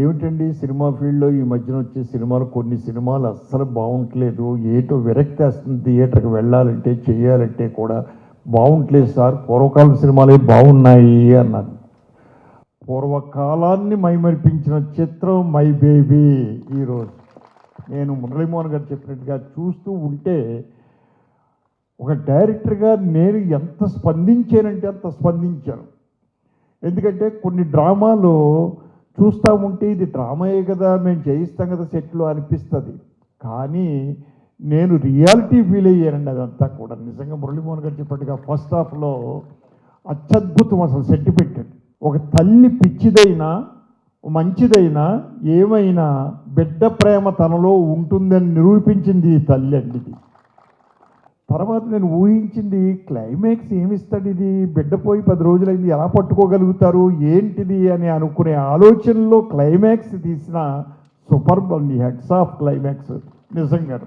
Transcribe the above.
ఏమిటండి సినిమా ఫీల్డ్లో? ఈ మధ్యన వచ్చే సినిమాలు కొన్ని సినిమాలు అస్సలు బాగుంటలేదు. ఏటో విరక్తి వస్తుంది థియేటర్కి వెళ్ళాలంటే చేయాలంటే కూడా. బాగుంటలేదు సార్ పూర్వకాలం సినిమాలే బాగున్నాయి అన్నాను పూర్వకాలాన్ని మైమరిపించిన చిత్రం మై బేబీ ఈరోజు నేను మురళీమోహన్ గారు చెప్పినట్టుగా చూస్తూ ఉంటే ఒక డైరెక్టర్గా నేను ఎంత స్పందించానంటే అంత స్పందించాను. ఎందుకంటే కొన్ని డ్రామాలు చూస్తూ ఉంటే ఇది డ్రామాయే కదా మేము చేయిస్తాం కదా సెట్లు అనిపిస్తుంది. కానీ నేను రియాలిటీ ఫీల్ అయ్యానండి అదంతా కూడా. నిజంగా మురళీమోహన్ గారు చెప్పినట్టుగా ఫస్ట్ హాఫ్లో అత్యద్భుతం అసలు సెట్ పెట్టండి. ఒక తల్లి పిచ్చిదైనా మంచిదైనా ఏమైనా బిడ్డ ప్రేమ తనలో ఉంటుందని నిరూపించింది ఈ తల్లి అండి ఇది. తర్వాత నేను ఊహించింది క్లైమాక్స్ ఏమిస్తాడు ఇది? బిడ్డ పోయి పది రోజులైంది ఎలా పట్టుకోగలుగుతారు? ఏంటిది అని అనుకునే ఆలోచనలో క్లైమాక్స్ తీసిన super Bandi heads of climax నిజంగా